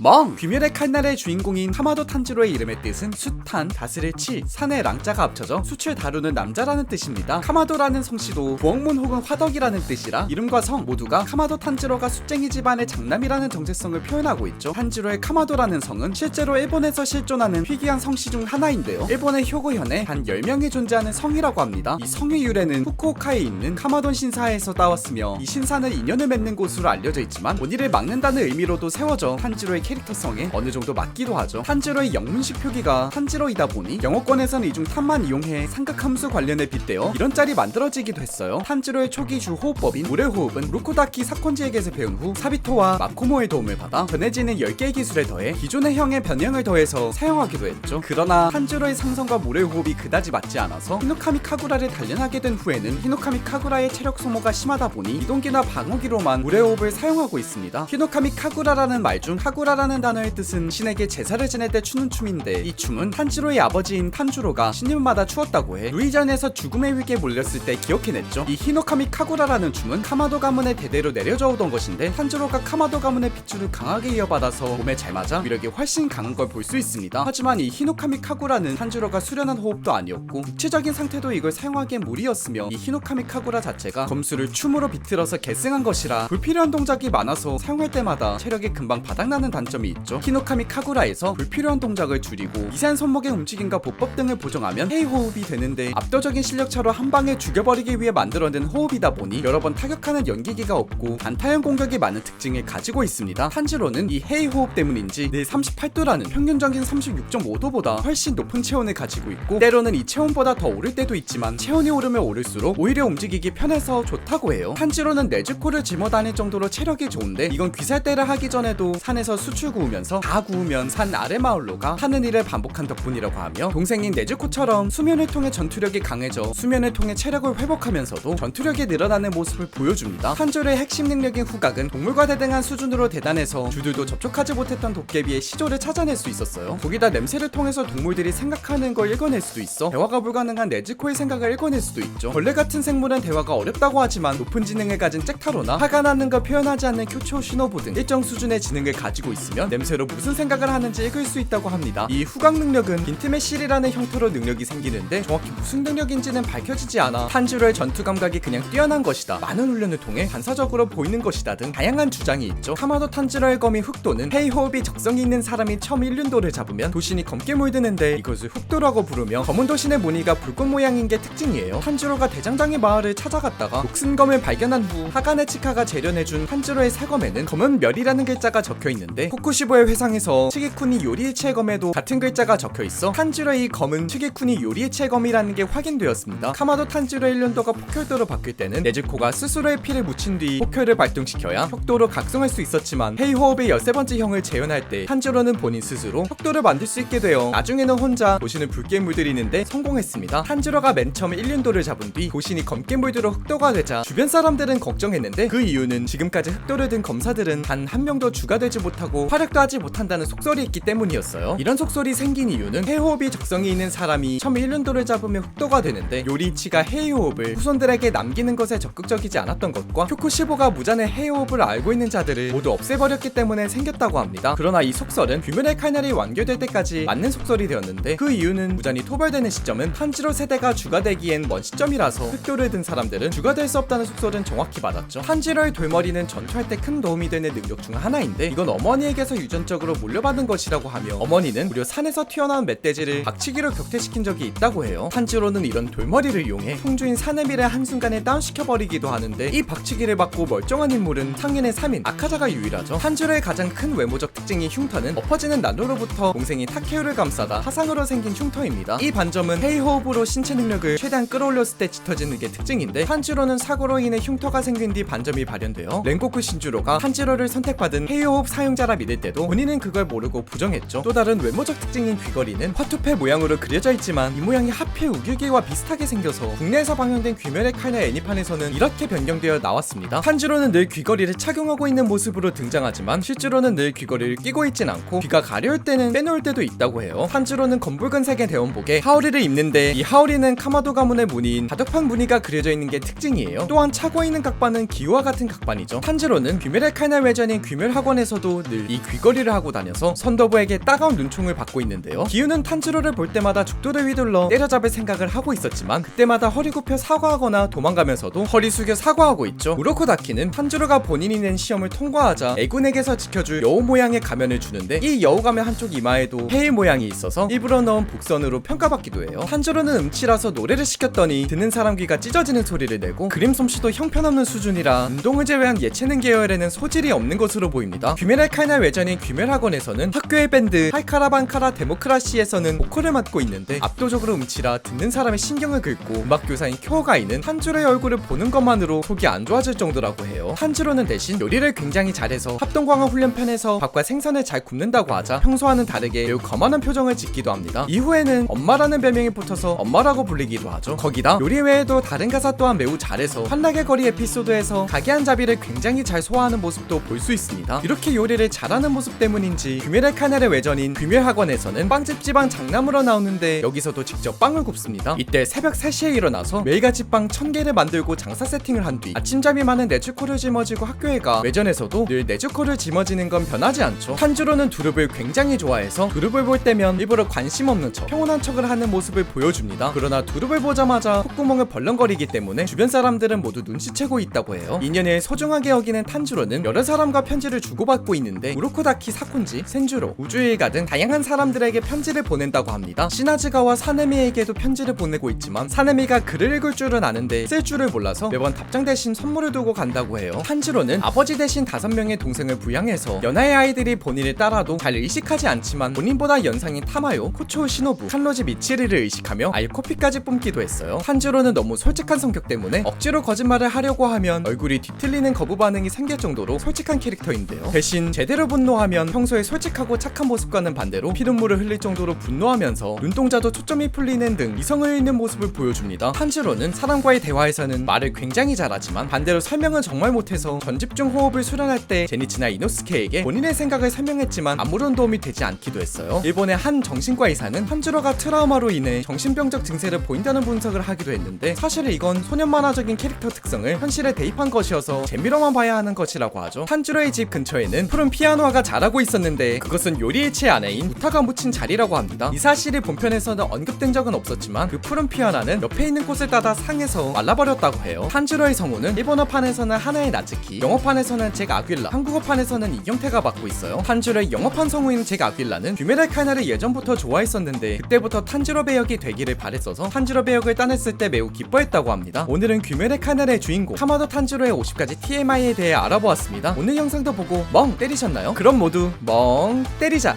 멍! 귀멸의 칼날의 주인공인 카마도 탄지로의 이름의 뜻은 숫탄, 다스릴 치, 산의 랑자가 합쳐져 숫을 다루는 남자라는 뜻입니다. 카마도라는 성씨도 부엌문 혹은 화덕이라는 뜻이라 이름과 성 모두가 카마도 탄지로가 숫쟁이 집안의 장남이라는 정체성을 표현하고 있죠. 탄지로의 카마도라는 성은 실제로 일본에서 실존하는 희귀한 성씨 중 하나인데요. 일본의 효고현에 단 10명이 존재하는 성이라고 합니다. 이 성의 유래는 후쿠오카에 있는 카마돈 신사에서 따왔으며 이 신사는 인연을 맺는 곳으로 알려져 있지만 원인을 막는다는 의미로도 세워져 탄지로의 캐릭터성에 어느 정도 맞기도 하죠. 탄지로의 영문식 표기가 탄지로이다 보니 영어권에서는 이중 탄만 이용해 삼각함수 관련에 빗대어 이런 짤이 만들어지기도 했어요. 탄지로의 초기 주 호흡법인 물의 호흡은 루코다키 사콘지에게서 배운 후 사비토와 마코모의 도움을 받아 변해지는 10개의 기술에 더해 기존의 형의 변형을 더해서 사용하기도 했죠. 그러나 탄지로의 상성과 물의 호흡이 그다지 맞지 않아서 히노카미 카구라를 단련하게 된 후에는 히노카미 카구라의 체력 소모가 심하다 보니 이동기나 방어기로만 물의 호흡을 사용하고 있습니다. 히노카미 카구라라는 말 중 카구라 라는 단어의 뜻은 신에게 제사를 지낼 때 추는 춤인데 이 춤은 탄지로의 아버지인 탄주로가 신년마다 추었다고 해 루이전에서 죽음의 위기에 몰렸을 때 기억해냈죠. 이 히노카미 카구라라는 춤은 카마도 가문의 대대로 내려져 오던 것인데 탄주로가 카마도 가문의 핏줄을 강하게 이어받아서 몸에 잘 맞아 위력이 훨씬 강한 걸 볼 수 있습니다. 하지만 이 히노카미 카구라는 탄주로가 수련한 호흡도 아니었고 육체적인 상태도 이걸 사용하기엔 무리였으며 이 히노카미 카구라 자체가 검수를 춤으로 비틀어서 계승한 것이라 불필요한 동작이 많아서 사용할 때마다 체력이 금방 바닥나는 단점 이 있죠. 히노카미 카구라에서 불필요한 동작을 줄이고 미세한 손목의 움직임과 보법 등을 보정하면 헤이 호흡이 되는데 압도적인 실력 차로 한 방에 죽여버리기 위해 만들어낸 호흡이다 보니 여러 번 타격하는 연기기가 없고 단타형 공격이 많은 특징을 가지고 있습니다. 탄지로는 이 헤이 호흡 때문인지 늘 38도라는 평균적인 36.5도보다 훨씬 높은 체온을 가지고 있고 때로는 이 체온보다 더 오를 때도 있지만 체온이 오르면 오를수록 오히려 움직이기 편해서 좋다고 해요. 탄지로는 네즈코를 짊어 다닐 정도로 체력이 좋은데 이건 귀살대를 하기 전에도 산에서 수출 구우면서 다 구우면 산 아래 마을로 가 하는 일을 반복한 덕분이라고 하며 동생인 네즈코처럼 수면을 통해 전투력이 강해져 수면을 통해 체력을 회복하면서도 전투력이 늘어나는 모습을 보여줍니다. 탄조의 핵심 능력인 후각은 동물과 대등한 수준으로 대단해서 주들도 접촉하지 못했던 도깨비의 시조를 찾아낼 수 있었어요. 거기다 냄새를 통해서 동물들이 생각하는 걸 읽어낼 수도 있어 대화가 불가능한 네즈코의 생각을 읽어낼 수도 있죠. 벌레 같은 생물은 대화가 어렵다고 하지만 높은 지능을 가진 잭타로나 화가 나는 걸 표현하지 않는 큐초 시노부 등 일정 수준의 지능을 가지고 있 으면 냄새로 무슨 생각을 하는지 읽을 수 있다고 합니다. 이 후각 능력은 빈틈의 실이라는 형태로 능력이 생기는데 정확히 무슨 능력인지는 밝혀지지 않아 탄지로의 전투 감각이 그냥 뛰어난 것이다. 많은 훈련을 통해 반사적으로 보이는 것이다 등 다양한 주장이 있죠. 카마도 탄지로의 검이 흑도는 헤이 호흡이 적성이 있는 사람이 처음 일륜도를 잡으면 도신이 검게 물드는데 이것을 흑도라고 부르며 검은 도신의 무늬가 불꽃 모양인 게 특징이에요. 탄지로가 대장장의 마을을 찾아갔다가 목숨 검을 발견한 후 하가네 치카가 재련해준 탄지로의 새검에는 검은 멸이라는 글자가 적혀 있는데 코쿠시보의 회상에서 치기쿠니 요리의 체 검에도 같은 글자가 적혀 있어 탄지로의 이 검은 치기쿠니 요리의 체 검이라는 게 확인되었습니다. 카마도 탄지로의 일륜도가 폭혈도로 바뀔 때는 네즈코가 스스로의 피를 묻힌 뒤 폭혈을 발동시켜야 혁도로 각성할 수 있었지만 헤이 호흡의 13번째 형을 재현할 때 탄지로는 본인 스스로 혁도를 만들 수 있게 되어 나중에는 혼자 도신을 붉게 물들이는데 성공했습니다. 탄지로가 맨 처음 1륜도를 잡은 뒤 도신이 검게 물들어 흑도가 되자 주변 사람들은 걱정했는데 그 이유는 지금까지 흑도를 든 검사들은 단 한 명도 주가 되지 못하고 활약도 하지 못한다는 속설이 있기 때문이었어요. 이런 속설이 생긴 이유는 해호흡이 적성이 있는 사람이 처음 1륜도를 잡으면 흑도가 되는데 요리치가 해호흡을 후손들에게 남기는 것에 적극적이지 않았던 것과 쿄쿠시보가 무잔의 해호흡을 알고 있는 자들을 모두 없애버렸기 때문에 생겼다고 합니다. 그러나 이 속설은 규면의 칼날이 완결될 때까지 맞는 속설이 되었는데 그 이유는 무잔이 토벌되는 시점은 탄지로 세대가 주가 되기엔 먼 시점이라서 흑도를 든 사람들은 주가 될 수 없다는 속설은 정확히 맞았죠. 탄지로의 돌머리는 전투할 때 큰 도움이 되는 능력 중 하나인데 이건 어머니에게 서 유전적으로 물려받은 것이라고 하며 어머니는 무려 산에서 튀어나온 멧돼지를 박치기로 격퇴시킨 적이 있다고 해요. 탄지로는 이런 돌머리를 이용해 풍주인 사네미를 한순간에 다운시켜버리기도 하는데 이 박치기를 받고 멀쩡한 인물은 상인의 3인 아카자가 유일하죠. 탄지로의 가장 큰 외모적 특징이 흉터는 엎어지는 난로로부터 동생이 타케오를 감싸다 화상으로 생긴 흉터입니다. 이 반점은 헤이 호흡으로 신체 능력을 최대한 끌어올렸을 때 짙어지는 게 특징인데 탄지로는 사고로 인해 흉터가 생긴 뒤 반점이 발현되어 랭고쿠 신주로가 탄지로를 선택받은 헤이 호흡 사용자라 믿을 때도 본인은 그걸 모르고 부정했죠. 또 다른 외모적 특징인 귀걸이는 화투패 모양으로 그려져 있지만 이 모양이 하필 우길기와 비슷하게 생겨서 국내에서 방영된 귀멸의 칼날 애니판에서는 이렇게 변경되어 나왔습니다. 탄지로는 늘 귀걸이를 착용하고 있는 모습으로 등장하지만 실제로는 늘 귀걸이를 끼고 있진 않고 귀가 가려울 때는 빼놓을 때도 있다고 해요. 탄지로는 검붉은색의 대원복에 하오리를 입는데 이 하오리는 카마도 가문의 무늬인 바둑판 무늬가 그려져 있는 게 특징이에요. 또한 차고 있는 각반은 기와 같은 각반이죠. 탄지로는 귀멸의 칼날 외전인 귀멸 학원에서도 늘이 귀걸이를 하고 다녀서 선더부에게 따가운 눈총을 받고 있는데요. 기우는 탄지로를 볼 때마다 죽도를 휘둘러 때려잡을 생각을 하고 있었지만 그때마다 허리 굽혀 사과하거나 도망가면서도 허리 숙여 사과하고 있죠. 우로코 다키는 탄지로가 본인이 낸 시험을 통과하자 애군에게서 지켜줄 여우 모양의 가면을 주는데 이 여우 가면 한쪽 이마에도 해일 모양이 있어서 일부러 넣은 복선으로 평가받기도 해요. 탄지로는 음치라서 노래를 시켰더니 듣는 사람 귀가 찢어지는 소리를 내고 그림 솜씨도 형편없는 수준이라 운동을 제외한 예체능 계열에는 소질이 없는 것으로 보입니다. 귀멸의 칼날 외전인 귀멸학원에서는 학교의 밴드 할카라반카라 데모크라시에서는 보컬을 맡고 있는데 압도적으로 음치라 듣는 사람의 신경을 긁고 음악 교사인 쿄가이는 탄주로의 얼굴을 보는 것만으로 속이 안 좋아질 정도라고 해요. 탄주로는 대신 요리를 굉장히 잘해서 합동광학 훈련편에서 밥과 생선을 잘 굽는다고 하자 평소와는 다르게 매우 거만한 표정을 짓기도 합니다. 이후에는 엄마라는 별명이 붙어서 엄마라고 불리기도 하죠. 거기다 요리 외에도 다른 가사 또한 매우 잘해서 환락의 거리 에피소드에서 가게 한 자비를 굉장히 잘 소화하는 모습도 볼 수 있습니다. 이렇게 요리를 잘 하는 모습 때문인지 귀멸의 카넬의 외전인 귀멸학원에서는 빵집 지방 장남으로 나오는데 여기서도 직접 빵을 굽습니다. 이때 새벽 3시에 일어나서 매일같이 빵 1000개를 만들고 장사 세팅을 한 뒤 아침잠이 많은 네즈코를 짊어지고 학교에 가 외전에서도 늘 네즈코를 짊어지는 건 변하지 않죠. 탄주로는 두릅을 굉장히 좋아해서 두릅을 볼 때면 일부러 관심 없는 척 평온한 척을 하는 모습을 보여줍니다. 그러나 두릅을 보자마자 콧구멍을 벌렁거리기 때문에 주변 사람들은 모두 눈치채고 있다고 해요. 인연을 소중하게 여기는 탄주로는 여러 사람과 편지를 주고받고 있는데 우로코다키 사콘지, 센주로, 우주일가 등 다양한 사람들에게 편지를 보낸다고 합니다. 시나즈가와 사네미에게도 편지를 보내고 있지만 사네미가 글을 읽을 줄은 아는데 쓸 줄을 몰라서 매번 답장 대신 선물을 두고 간다고 해요. 탄지로는 아버지 대신 다섯 명의 동생을 부양해서 연하의 아이들이 본인을 따라도 잘 의식하지 않지만 본인보다 연상인 타마요, 코초 시노부, 칼로지 미치리를 의식하며 아예 코피까지 뿜기도 했어요. 탄지로는 너무 솔직한 성격 때문에 억지로 거짓말을 하려고 하면 얼굴이 뒤틀리는 거부 반응이 생길 정도로 솔직한 캐릭터인데요. 대신 제대로 분노하면 평소에 솔직하고 착한 모습과는 반대로 피눈물을 흘릴 정도로 분노하면서 눈동자도 초점이 풀리는 등 이성을 잃는 모습을 보여줍니다. 탄지로는 사람과의 대화에서는 말을 굉장히 잘하지만 반대로 설명은 정말 못해서 전집중 호흡을 수련할 때 제니치나 이노스케에게 본인의 생각을 설명했지만 아무런 도움이 되지 않기도 했어요. 일본의 한 정신과 의사는 탄지로가 트라우마로 인해 정신병적 증세를 보인다는 분석을 하기도 했는데 사실 이건 소년 만화적인 캐릭터 특성을 현실에 대입한 것이어서 재미로만 봐야 하는 것이라고 하죠. 탄지로의 집 근처에는 푸른 피아노 가 자라고 있었는데 그것은 요리이치의 아내인 우타가 묻힌 자리라고 합니다. 이 사실이 본편에서는 언급된 적은 없었지만 그 푸른 피아노는 옆에 있는 꽃을 따다 상해서 말라버렸다고 해요. 탄지로의 성우는 일본어판에서는 하나의 나츠키, 영어판에서는 잭 아귀라, 한국어판에서는 이경태가 맡고 있어요. 탄지로의 영어판 성우인 잭 아귀라는 규메랄 카나를 예전부터 좋아했었는데 그때부터 탄지로 배역이 되기를 바랬어서 탄지로 배역을 따냈을 때 매우 기뻐했다고 합니다. 오늘은 규메랄 카나의 주인공 카마도 탄지로의 50가지 TMI에 대해 알아보았습니다. 오늘 영상도 보고 멍 때리셨 그럼 모두 멍 때리자.